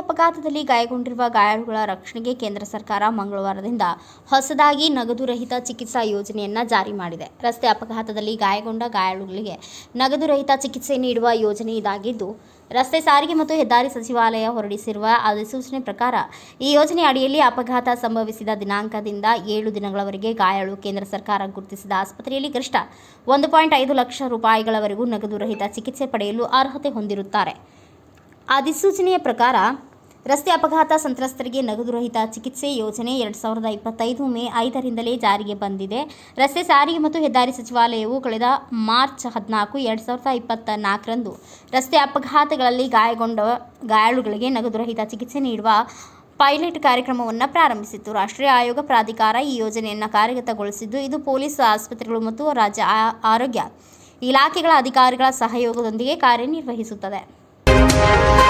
ಅಪಘಾತದಲ್ಲಿ ಗಾಯಗೊಂಡಿರುವ ಗಾಯಾಳುಗಳ ರಕ್ಷಣೆಗೆ ಕೇಂದ್ರ ಸರ್ಕಾರ ಮಂಗಳವಾರದಿಂದ ಹೊಸದಾಗಿ ನಗದು ರಹಿತ ಚಿಕಿತ್ಸಾ ಯೋಜನೆಯನ್ನು ಜಾರಿ ಮಾಡಿದೆ. ರಸ್ತೆ ಅಪಘಾತದಲ್ಲಿ ಗಾಯಗೊಂಡ ಗಾಯಾಳುಗಳಿಗೆ ನಗದು ರಹಿತ ಚಿಕಿತ್ಸೆ ನೀಡುವ ಯೋಜನೆ ಇದಾಗಿದ್ದು, ರಸ್ತೆ ಸಾರಿಗೆ ಮತ್ತು ಹೆದ್ದಾರಿ ಸಚಿವಾಲಯ ಹೊರಡಿಸಿರುವ ಅಧಿಸೂಚನೆ ಪ್ರಕಾರ ಈ ಯೋಜನೆ ಅಡಿಯಲ್ಲಿ ಅಪಘಾತ ಸಂಭವಿಸಿದ ದಿನಾಂಕದಿಂದ ಏಳು ದಿನಗಳವರೆಗೆ ಗಾಯಾಳು ಕೇಂದ್ರ ಸರ್ಕಾರ ಗುರುತಿಸಿದ ಆಸ್ಪತ್ರೆಯಲ್ಲಿ ಗರಿಷ್ಠ ಒಂದು ಪಾಯಿಂಟ್ ಐದು ಲಕ್ಷ ರೂಪಾಯಿಗಳವರೆಗೂ ನಗದು ರಹಿತ ಚಿಕಿತ್ಸೆ ಪಡೆಯಲು ಅರ್ಹತೆ ಹೊಂದಿರುತ್ತಾರೆ. ಅಧಿಸೂಚನೆಯ ಪ್ರಕಾರ, ರಸ್ತೆ ಅಪಘಾತ ಸಂತ್ರಸ್ತರಿಗೆ ನಗದು ರಹಿತ ಚಿಕಿತ್ಸೆ ಯೋಜನೆ ಎರಡು ಸಾವಿರದ ಇಪ್ಪತ್ತೈದು ಮೇ ಐದರಿಂದಲೇ ಜಾರಿಗೆ ಬಂದಿದೆ. ರಸ್ತೆ ಸಾರಿಗೆ ಮತ್ತು ಹೆದ್ದಾರಿ ಸಚಿವಾಲಯವು ಕಳೆದ ಮಾರ್ಚ್ ಹದಿನಾಲ್ಕು ಎರಡು ಸಾವಿರದ ಇಪ್ಪತ್ತ ನಾಲ್ಕರಂದು ರಸ್ತೆ ಅಪಘಾತಗಳಲ್ಲಿ ಗಾಯಗೊಂಡ ಗಾಯಾಳುಗಳಿಗೆ ನಗದು ರಹಿತ ಚಿಕಿತ್ಸೆ ನೀಡುವ ಪೈಲಟ್ ಕಾರ್ಯಕ್ರಮವನ್ನು ಪ್ರಾರಂಭಿಸಿತ್ತು. ರಾಷ್ಟ್ರೀಯ ಆಯೋಗ ಪ್ರಾಧಿಕಾರ ಈ ಯೋಜನೆಯನ್ನು ಕಾರ್ಯಗತಗೊಳಿಸಿದ್ದು, ಇದು ಪೊಲೀಸ್ ಆಸ್ಪತ್ರೆಗಳು ಮತ್ತು ರಾಜ್ಯ ಆರೋಗ್ಯ ಇಲಾಖೆಗಳ ಅಧಿಕಾರಿಗಳ ಸಹಯೋಗದೊಂದಿಗೆ ಕಾರ್ಯನಿರ್ವಹಿಸುತ್ತದೆ. Thank you.